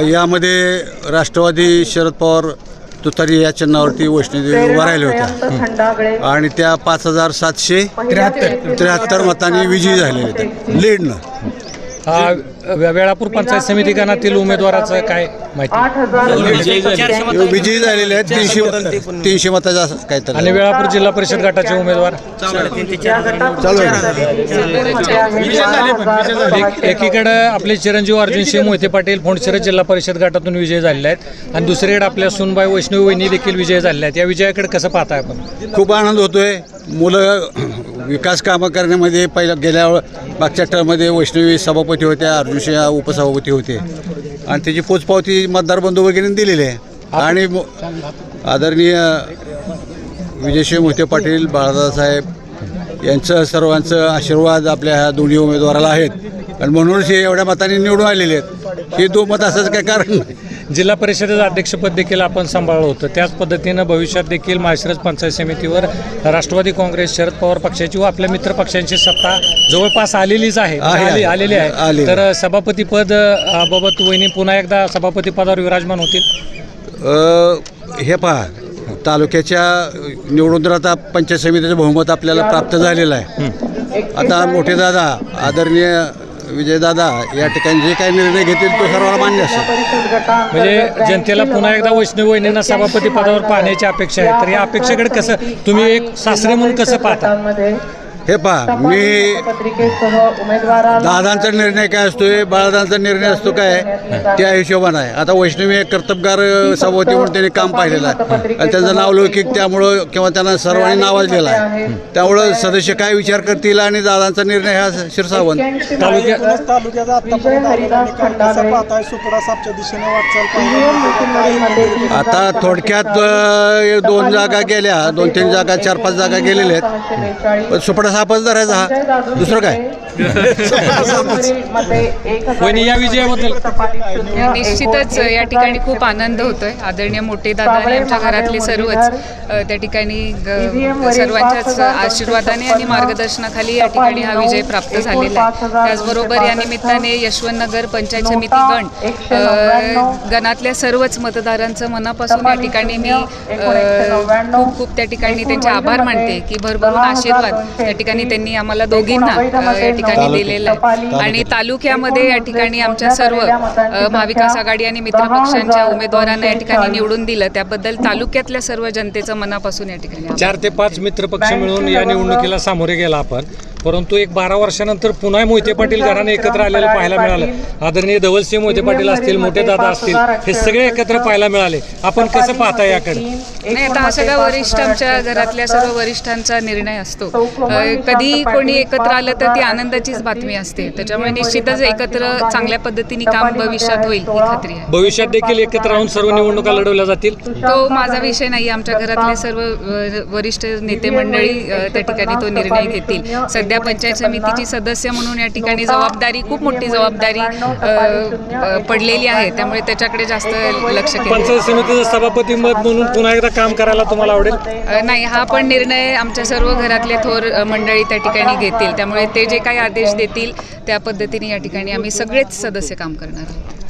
यामध्ये राष्ट्रवादी शरद पवार तुतारी या चिन्हावरती वैष्णोदेवी उभा राहिल्या होत्या. आणि त्या पाच हजार सातशे त्र्याहत्तर. त्र्याहत्तर मतांनी विजयी झालेल्या होत्या लीडनं. हा वेळापूर पंचायत समिती गणातील उमेदवाराचं काय माहिती? विजयी झालेले आहेत. तीनशे तीनशे मताचा असं आणि वेळापूर जिल्हा परिषद गटाचे उमेदवार? एकीकडे आपले चिरंजीव अर्जुन सिंह मोहिते पाटील फोंडशिरस जिल्हा परिषद गटातून विजय झालेले आहेत. आणि दुसरीकडे आपल्या सुनबाई वैष्णवी वहिनी देखील विजय झालेल्या आहेत. या विजयाकडे कसं पाहताय आपण? खूप आनंद होतोय. मुलं विकास कामं करण्यामध्ये पहिल्या गेल्या मागच्या टर्ममध्ये वैष्णवी सभापती होत्या अर्जुनसिंह उपसभापती होते. आणि त्याची पोचपावती मतदार बंधू वगैरे दिलेली आहे. आणि आदरणीय विजयसिंह मोहिते पाटील बाळासाहेब यांचं सर्वांचं आशीर्वाद आपल्या ह्या दोन्ही उमेदवाराला आहेत. आणि म्हणूनच हे एवढ्या मताने निवडून आलेले आहेत. हे दोन मत असंच काय कारण नाही. जिल्हा परिषदेचं अध्यक्षपद देखील आपण सांभाळलं होतं. त्याच पद्धतीनं भविष्यात देखील माळशिरस पंचायत समितीवर राष्ट्रवादी काँग्रेस शरद पवार पक्षाची व आपल्या मित्र पक्षांची सत्ता जवळपास आलेलीच आहे. आली-. आलेली आहे. तर सभापती पद बाबत वहिनी पुन्हा एकदा सभापती पदावर विराजमान होतील. हे पहा तालुक्याच्या निवडून आता पंचायत समितीचं बहुमत आपल्याला प्राप्त झालेलं आहे. आता मोठे दादा आदरणीय विजयदादा या ठिकाणी जे काही निर्णय घेतील तो सर्वांना मान्य असेल. म्हणजे जनतेला पुन्हा एकदा वैष्णव वहिनींना सभापती पदावर पाहण्याची अपेक्षा आहे. तर या अपेक्षेकडे कसं तुम्ही एक सासरे म्हणून कसं पाहता? हे पहा मी दादांचा निर्णय काय असतोय बाळादांचा निर्णय असतो काय? त्या हिशोबानं आहे. आता वैष्णवी एक कर्तबगार अ, सभापती म्हणून त्यांनी काम पाहिलेलं आहे. आणि त्यांचं नाव लौकिक त्यामुळं किंवा त्यांना सर्वांनी नावाजलेलं आहे. त्यामुळं सदस्य काय विचार करतील आणि दादांचा निर्णय हा शिरसावंत. आता थोडक्यात दोन जागा गेल्या दोन तीन जागा चार पाच जागा गेलेल्या आहेत. पण सुपडा सापच धरायचा हा. दुसरं काय? वहिनी या विजयाबद्दल. निश्चितच या ठिकाणी खूप आनंद होतोय. आदरणीय मोठे दादा आणि आमच्या घरातले सर्वच अ, त्या ठिकाणी ग- सर्वांच्याच आशीर्वादाने आणि मार्गदर्शनाखाली या ठिकाणी हा विजय प्राप्त झालेला आहे. त्याचबरोबर या निमित्ताने यशवंतनगर पंचायत समिती गण अ, गणातल्या सर्वच मतदारांचं मनापासून या ठिकाणी मी अ, खूप खूप त्या ठिकाणी त्यांचे आभार मानते की भरभरून आशीर्वाद त्या ठिकाणी त्यांनी आम्हाला दोघींना या ठिकाणी दिलेला आहे. आणि तालुक्यामध्ये या ठिकाणी आमच्या सर्व महाविकास आघाडी आणि मित्रपक्षांच्या उमेदवारांना या ठिकाणी निवडून दिलं. त्याबद्दल तालुक्यातल्या सर्व जनतेचं मनापासून या ठिकाणी आभार. चार ते पाच मित्र पक्ष मिळून या निवडणुकीला सामोरे गेला आपण. परंतु एक बारा वर्षानंतर पुन्हा मोहिते पाटील घराने एकत्र आलेलं पाहायला मिळालं. आदरणीय धवलसिंह मोहिते पाटील असतील मोठे दादा असतील हे सगळे एकत्र पाहायला मिळाले. आपण कसं पाहता याकडे? नाही आता हा सगळा वरिष्ठ आमच्या घरातल्या सर्व वरिष्ठांचा निर्णय असतो. कधी कोणी एकत्र आलं तर ती आनंदाचीच बातमी असते. त्याच्यामुळे निश्चितच एकत्र चांगल्या पद्धतीने काम भविष्यात होईल ही खात्री आहे. भविष्यात देखील एकत्र राहून सर्व निवडणुका लढवल्या जातील? तो माझा विषय नाही. आमच्या घरातले सर्व वरिष्ठ नेते मंडळी त्या ठिकाणी तो निर्णय घेतील. सध्या पंचायत समितीची सदस्य म्हणून या ठिकाणी जबाबदारी खूप मोठी जबाबदारी पडलेली आहे. त्यामुळे त्याच्याकडे जास्त लक्ष पंचायत समितीचं सभापती मत म्हणून पुन्हा एकदा काम करायला तुम्हाला आवडेल? नाही हा पण निर्णय आमच्या सर्व घरातले थोर मंडळी त्या ठिकाणी घेतील. त्यामुळे ते जे काही आदेश देतील त्या पद्धतीने या ठिकाणी आम्ही सगळेच सदस्य काम करणार आहोत.